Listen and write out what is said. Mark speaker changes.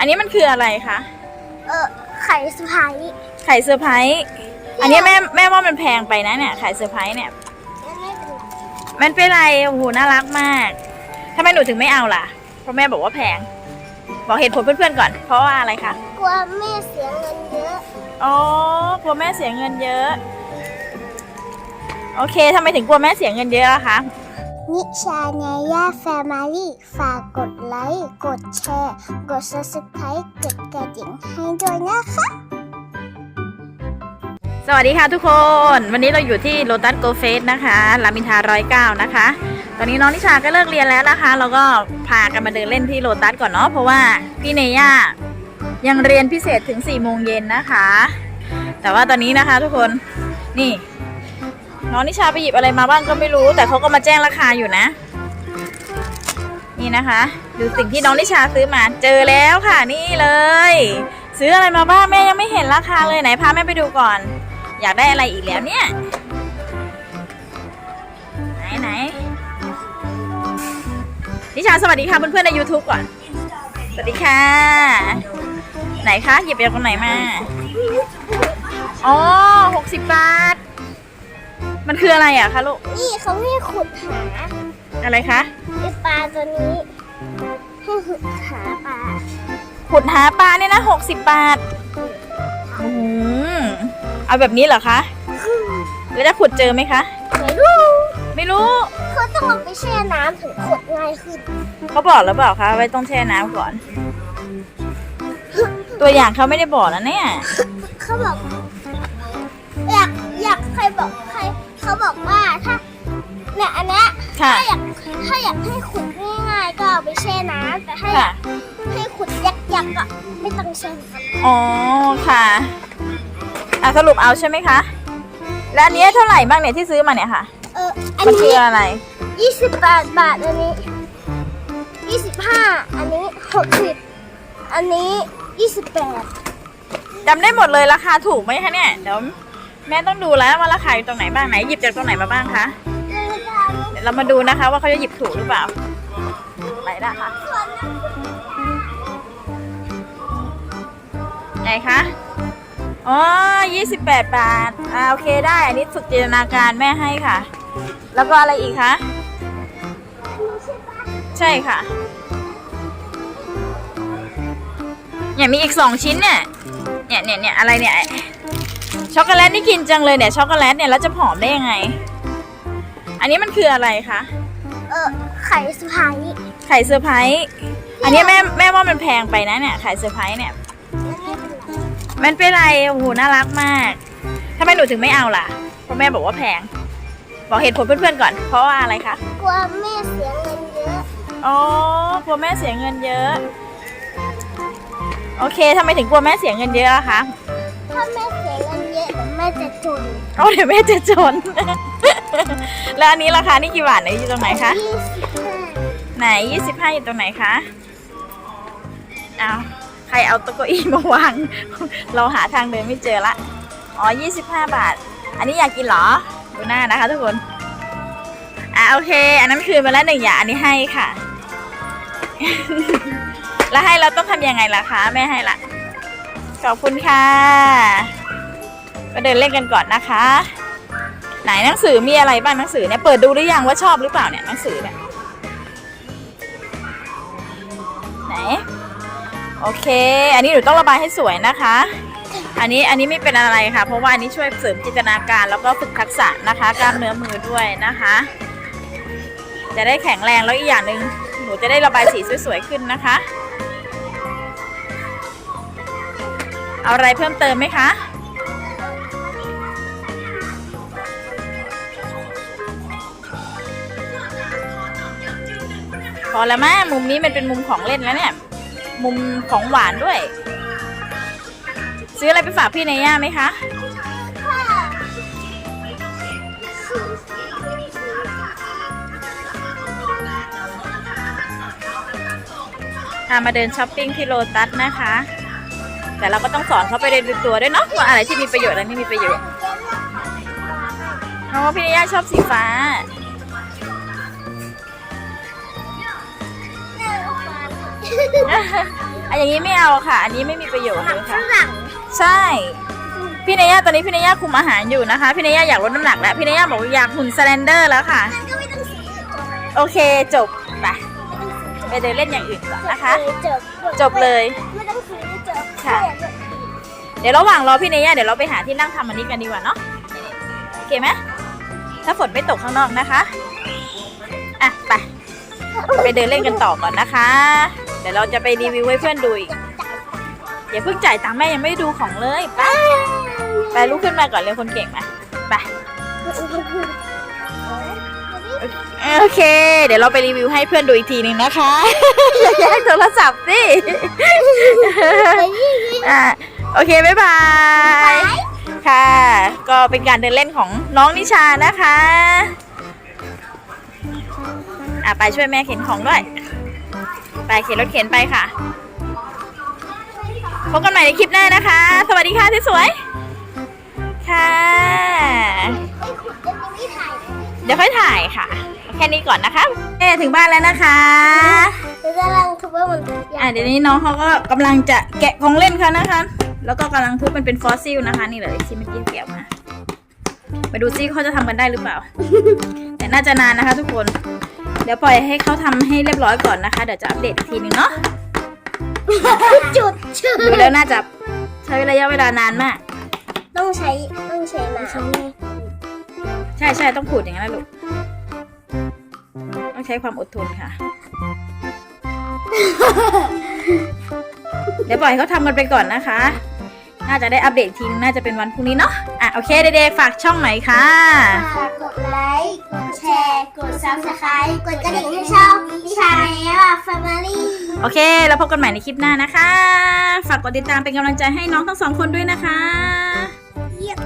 Speaker 1: อันนี้มันคืออะไรคะ
Speaker 2: เออไข่สไปซ์
Speaker 1: ไข่เซอร์ไพรส์ อันนี้แม่แม่ว่ามันแพงไปนะเนี่ยไข่เซอร์ไพรส์เนี่ย
Speaker 2: ไม่เป็นไร
Speaker 1: มันเป็นไรโอ้โหน่ารักมากทำไมหนูถึงไม่เอาล่ะ เพราะแม่บอกว่าแพง บอกเหตุผลเพื่อนๆก่อน เพราะว่าอะไรคะ
Speaker 2: กลัวแม่เสียเงินเยอะ
Speaker 1: อ๋อกลัวแม่เสียเงินเยอะ โอเคทำไมถึงกลัวแม่เสียเงินเยอะล่ะคะ
Speaker 2: นิชาเนย่าแฟมิลี่ฝากกดไลค์ กดแชร์ กด subscribe กดกระดิ่งให้ด้วยนะคะ
Speaker 1: สวัสดีค่ะทุกคน วันนี้เราอยู่ที่โ o ตัสโกเฟสนะคะรามอินทาร้อยเก้านะคะ ตอนนี้น้องนิชาก็เลิกเรียนแล้วนะคะ เราก็พากันมาเดินเล่นที่โ o ตัสก่อนเนาะ เพราะว่าพี่เนย่ายังเรียนพิเศษถึง4ี่โมงเย็นนะคะ แต่ว่าตอนนี้นะคะทุกคน นี่ น้องนิชาไปหยิบอะไรมาบ้างก็ไม่รู้ แต่เขาก็มาแจ้งราคาอยู่นะ นี่นะคะ ดูสิ่งที่น้องนิชาซื้อมาเจอแล้วค่ะนี่เลย ซื้ออะไรมาบ้างแม่ยังไม่เห็นราคาเลยไหนพาแม่ไปดูก่อน อยากได้อะไรอีกแล้วเนี่ย ไหนไหนนิชาสวัสดีค่ะเพื่อนๆใน YouTube ก่อน สวัสดีค่ะ ไหนคะหยิบไปจากตรงไหนมา อ๋อหกสิบบาท มันคืออะไรอะคะลูก
Speaker 2: นี่เขาให้ขุดหา
Speaker 1: อะไรคะ
Speaker 2: ไอปลาตัวนี้ให้ขุดหาปลา
Speaker 1: ขุดหาปลาเนี่ยนะหกสิบบาทอืมเอาแบบนี้เหรอคะแล้วจะขุดเจอไหมคะ
Speaker 2: ไม่รู้
Speaker 1: ไม่รู้
Speaker 2: เขาต้องเอาไปแช่น้ำถึงขุดง่ายขึ้น
Speaker 1: เขาบอกแล้วเปล่าคะไว้ต้องแช่น้ำก่อน ตัวอย่างเขาไม่ได้บอกนะเนี่ย
Speaker 2: เขาบอก เขาบอกว่าถ้าเนี่ยอันเนี้ย
Speaker 1: ค่ะ
Speaker 2: ถ้าอยากถ้าอยากให้ขุดง่ายๆก็เอาไปแช่น้ำแต่ถ้าอยา
Speaker 1: ค่ะ
Speaker 2: กให้ขุดยักยักๆก็ไม่ต้องแช่น้ำ
Speaker 1: อ๋อ ค่ะ อะสรุปเอาใช่ไหมคะ แล้วอันนี้เท่าไหร่บ้างเนี่ยที่ซื้อมาเนี่ยค่ะ
Speaker 2: เอออัน
Speaker 1: มันคื
Speaker 2: นี้
Speaker 1: ออะไร
Speaker 2: ยี่สิบบาทบาทอันนี้ยี่สิบห้าอันนี้หกสิบอันนี้ยี่สิบแปด
Speaker 1: จำได้หมดเลยราคาถูกไหมคะเนี่ย เดี๋ยว แม่ต้องดูแล้วว่าราคาอยู่ตรงไหนบ้างไหนหยิบจากตรงไหนมาบ้างคะเดี๋ยวเรามาดูนะคะ ว่าเขาจะหยิบถูกหรือเปล่าไหนนะคะไหนคะอ๋อ28บาท อ่า โอเคได้ อันนี้ฝึกจินตนาการแม่ให้ค่ะ แล้วก็อะไรอีกคะ ใช่ค่ะ เนี่ยมีอีกสองชิ้นเนี่ย เนี่ยเนี่ยเนี่ยอะไรเนี่ย ช็อกโกแลตนี่กินจังเลยเนี่ยช็อกโกแลตเนี่ยแล้วจะผอมได้ยังไง อันนี้มันคืออะไรคะ
Speaker 2: เออไข่สไปซ์
Speaker 1: ไข่เซอร์ไพรส์อันนี้แม่แม่ว่ามันแพงไปนะเนี่ยไข่เซอร์ไพรส์เนี่ยมันเป็นไรโอ้โหน่ารักมากทำไมหนูถึงไม่เอาล่ะเพราะแม่บอกว่าแพง บอกเหตุผลเพื่อนๆก่อน เพราะว่าอะไรคะ
Speaker 2: กลัวแม่เสียเงินเยอะ
Speaker 1: อ๋อกลัวแม่เสียเงินเยอะ โอเคทำไมถึงกลัวแม่เสียเงินเยอะอะคะ
Speaker 2: ถ้าแม่ จะจน
Speaker 1: โอ้เดี๋ยวแม่จะจน แล้วอันนี้ราคานี่กี่บาทไหนอยู่ตรงไหนคะ
Speaker 2: ยี่สิบห้า
Speaker 1: ไหนยี่สิบห้าอยู่ตรงไหนคะเอาใครเอาโต๊ะเก้าอี้มาวาง เราหาทางเดินไม่เจอละ อ๋อยี่สิบห้าบาท อันนี้อยากกินเหรอ ดูหน้านะคะทุกคน อะโอเค อันนั้นคือมาแล้วหนึ่งอย่างอันนี้ให้ค่ะ แล้วให้เราต้องทำยังไงล่ะคะ แม่ให้ละ ขอบคุณค่ะ ก็เดินเล่นกันก่อนนะคะ ไหนหนังสือมีอะไรบ้างหนังสือเนี่ยเปิดดูหรือยังว่าชอบหรือเปล่าเนี่ยหนังสือเนี่ยไหนโอเค อันนี้หนูต้องระบายให้สวยนะคะ อันนี้อันนี้ไม่เป็นอะไรค่ะ เพราะว่าอันนี้ช่วยเสริมจินตนาการแล้วก็ฝึกทักษะนะคะกล้ามเนื้อมือด้วยนะคะ จะได้แข็งแรงแล้วอีกอย่างหนึ่งหนูจะได้ระบายสีสวยๆขึ้นนะคะ เอาอะไรเพิ่มเติมไหมคะ พอแล้วมั้งมุมนี้มันเป็นมุมของเล่นแล้วเนี่ย มุมของหวานด้วย ซื้ออะไรไปฝากพี่เนย่าไหมคะพามาเดินช้อปปิ้งที่โลตัสนะคะ แต่เราก็ต้องสอนเขาไปในตัวด้วยเนาะว่าอะไรที่มีประโยชน์อะไรไม่มีประโยชน์เพราะว่าพี่เนย่าชอบสีฟ้า
Speaker 2: อามา
Speaker 1: อันอย่างนี้ไม่เอาค่ะ อันนี้ไม่มีประโยชน์
Speaker 2: หนั
Speaker 1: เล
Speaker 2: ง
Speaker 1: ย
Speaker 2: ฝ
Speaker 1: ค่ะ
Speaker 2: รั่ง
Speaker 1: ใช่ พี่เนย่าตอนนี้พี่เนย่าคุมอาหารอยู่นะคะ พี่เนย่าอยากลดน้ำหนักแล้ว พี่เนย่าบอกว่าอยากหุ่นสแลนเดอร์แล้วค่ะ
Speaker 2: มันก็ไม่ต้องซื้อจบ
Speaker 1: โอเคจบไปไปเดินเล่นอย่างอื่นก่อนนะคะ
Speaker 2: จบ
Speaker 1: จบเลย
Speaker 2: ไม่ต้องซื้อจบ
Speaker 1: ค่ะ เดี๋ยวระหว่างรอพี่เนย่าเดี๋ยวเราไปหาที่นั่งทำอันนี้กันดีกว่าเนาะโอเคไหมถ้าฝนไม่ตกข้างนอกนะคะ อะไป ไปเดินเล่นกันต่อก่อนนะคะ เดี๋ยวเราจะไปรีวิวให้เพื่อนดูอีกอย่าเพิ่งจ่ายตังค์แม่ยังไม่ดูของเลยไปไปลุกขึ้นมาก่อนเลยคนเก่งมาไปโอเค เดี๋ยวเราไปรีวิวให้เพื่อนดูอีกทีหนึ่งนะคะ อย่าแย่งโทรศัพท์สิอะโอเค บ๊ายบาย ค่ะ ก็เป็นการเดินเล่นของน้องนิชานะคะ อะ ไปช่วยแม่เข็นของด้วย ไปเข็นรถเข็นไปค่ะ พบกันใหม่ในคลิปหน้านะคะ สวัสดีค่ะที่สวยค่ะ เดี๋ยวค่อยถ่ายค่ะ แค่นี้ก่อนนะคะเอ๊ถึงบ้านแล้วนะคะ
Speaker 2: แล้วกำลังทุบว่ามัน
Speaker 1: อะเดี๋ยวนี้น้องเขาก็กำลังจะแกะของเล่นเขานะคะ แล้วก็กำลังทุบมันเป็นฟอสซิลนะคะ นี่เลยที่เมื่อกี้เกี่ยวมามาดูซิเขาจะทำกันได้หรือเปล่า แต่น่าจะนานนะคะ ทุกคน เดี๋ยวปล่อยให้เขาทำให้เรียบร้อยก่อนนะคะ เดี๋ยวจะอัปเดตอีกทีนึงเนาะ
Speaker 2: จุดชื่อ
Speaker 1: ดูแล้วน่าจะใช้ระยะเวลานานมาก
Speaker 2: ต้องใช้ต้องใช้น้ำ
Speaker 1: ใช่ใช่ต้องขูดอย่างนั้นนะลูกต้องใช้ความอดทนค่ะ เดี๋ยวปล่อยให้เขาทำกันไปก่อนนะคะ น่าจะได้อัปเดตอีกทีนึงน่าจะเป็นวันพรุ่งนี้เนาะอะโอเคเด็กๆฝากช่องใหม่ค่ะ
Speaker 2: ฝากกดไลค์กด แชร์ กด subscribe กดกระดิ่งให้ช่องดิชาเนว่า Family
Speaker 1: โอเค แล้วพบกันใหม่ในคลิปหน้านะคะ ฝากกดติดตามเป็นกำลังใจให้น้องทั้งสองคนด้วยนะคะ
Speaker 2: เยี่ยม